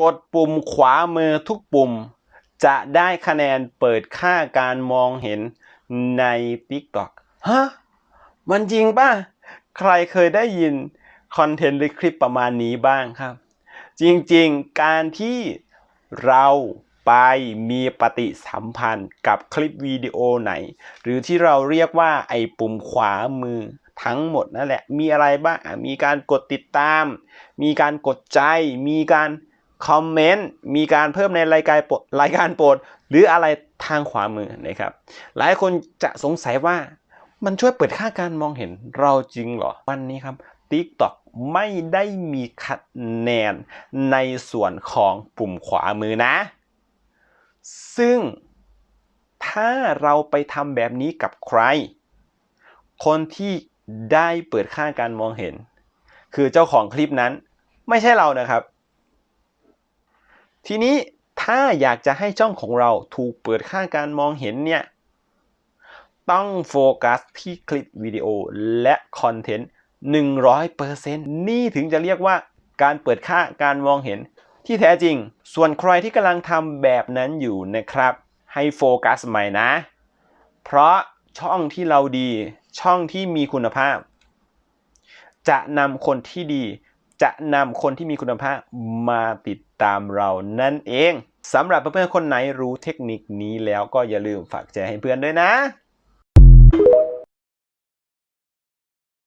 กดปุ่มขวามือทุกปุ่ม จะได้คะแนนเปิดค่าการมองเห็นใน TikTok ฮะ มันจริงป่ะ ใครเคยได้ยินคอนเทนต์หรือคลิปประมาณนี้บ้างครับ จริงๆ การที่เราไปมีปฏิสัมพันธ์กับคลิปวิดีโอไหน หรือที่เราเรียกว่าไอ้ปุ่มขวามือทั้งหมดนั่นแหละ มีอะไรบ้าง มีการกดติดตาม มีการกดใจ มีการ คอมเมนต์มีการเพิ่มในรายการโปรดรายการโปรด หรืออะไรทางขวามือนะครับ หลายคนจะสงสัยว่ามันช่วยเปิดค่าการมองเห็นเราจริงเหรอ วันนี้ครับ TikTok ไม่ได้มีคะแนนในส่วนของปุ่มขวามือนะ ซึ่งถ้าเราไปทำแบบนี้กับใคร คนที่ได้เปิดค่าการมองเห็น คือเจ้าของคลิปนั้น ไม่ใช่เรานะครับ ทีนี้ถ้าอยากจะให้ช่องของเราถูกเปิดค่าการมองเห็นเนี่ย ต้องโฟกัสที่คลิปวิดีโอและคอนเทนต์100%นี่ถึงจะเรียกว่าการเปิดค่าการมองเห็นที่แท้จริง ส่วนใครที่กำลังทำแบบนั้นอยู่นะครับ ให้โฟกัสใหม่นะ เพราะช่องที่เราดี ช่องที่มีคุณภาพ จะนำคนที่ดี จะนำคนที่มีคุณภาพมาติดตามเรานั่นเองสำหรับเพื่อนๆคนไหนรู้เทคนิคนี้แล้วก็อย่าลืมฝากแชร์ให้เพื่อนด้วยนะ